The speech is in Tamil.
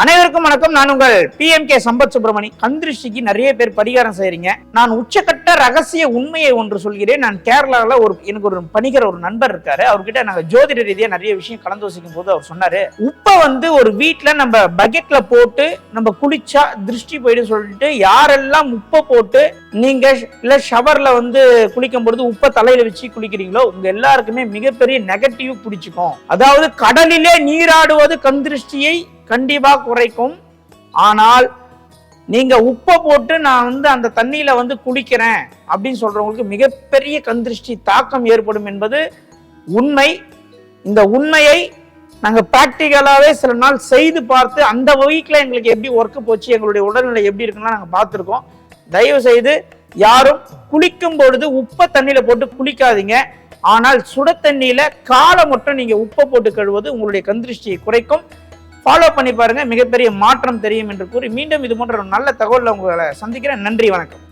அனைவருக்கும் வணக்கம். நான் உங்கள் பிஎம்கே சம்பத் சுப்பிரமணி கந்திருஷ்டிக்கு நிறைய பேர் பரிகாரம் செய்கிறீங்க நான் உச்சக்கட்ட ரகசிய உண்மையை ஒன்று சொல்கிறேன். நான் கேரளாவில் ஒரு எனக்கு ஒரு பணிகிற ஒரு நண்பர் இருக்காரு. அவர்கிட்ட நாங்கள் ஜோதிட ரீதியாக நிறைய விஷயம் கலந்தோசிக்கும் போது அவர் சொன்னார் உப்பை வந்து ஒரு வீட்டில் நம்ம பக்கெட்ல போட்டு நம்ம குளிச்சா திருஷ்டி போயிடும் சொல்லிட்டு யாரெல்லாம் உப்பை போட்டு நீங்க இல்லை ஷவரில் வந்து குளிக்கும் பொழுது உப்பை தலையில் வச்சு குளிக்கிறீங்களோ உங்க எல்லாருக்குமே மிகப்பெரிய நெகட்டிவ் பிடிச்சிக்கும். அதாவது கடலிலே நீராடுவது கந்திருஷ்டியை கண்டிப்பாக குறைக்கும். ஆனால் நீங்கள் உப்பை போட்டு நான் வந்து அந்த தண்ணியில் வந்து குளிக்கிறேன் அப்படின்னு சொல்கிறவங்களுக்கு மிகப்பெரிய கந்திருஷ்டி தாக்கம் ஏற்படும் என்பது உண்மை. இந்த உண்மையை நாங்கள் ப்ராக்டிக்கலாகவே சில நாள் செய்து பார்த்து அந்த வீக்கில் எங்களுக்கு எப்படி ஒர்க்கு போச்சு எங்களுடைய உடல்நிலை எப்படி இருக்குன்னா நாங்கள் பார்த்துருக்கோம். தயவு செய்து யாரும் குளிக்கும் பொழுது உப்பை தண்ணியில் போட்டு குளிக்காதீங்க. ஆனால் சுட தண்ணியில் காலை மட்டும் நீங்கள் உப்பை போட்டு கழுவது உங்களுடைய கந்திருஷ்டியை குறைக்கும். ஃபாலோ பண்ணி பாருங்கள் மிகப்பெரிய மாற்றம் தெரியும் என்று கூறி மீண்டும் இது போன்ற ஒரு நல்ல தகவலில் உங்களை சந்திக்கிறேன். நன்றி வணக்கம்.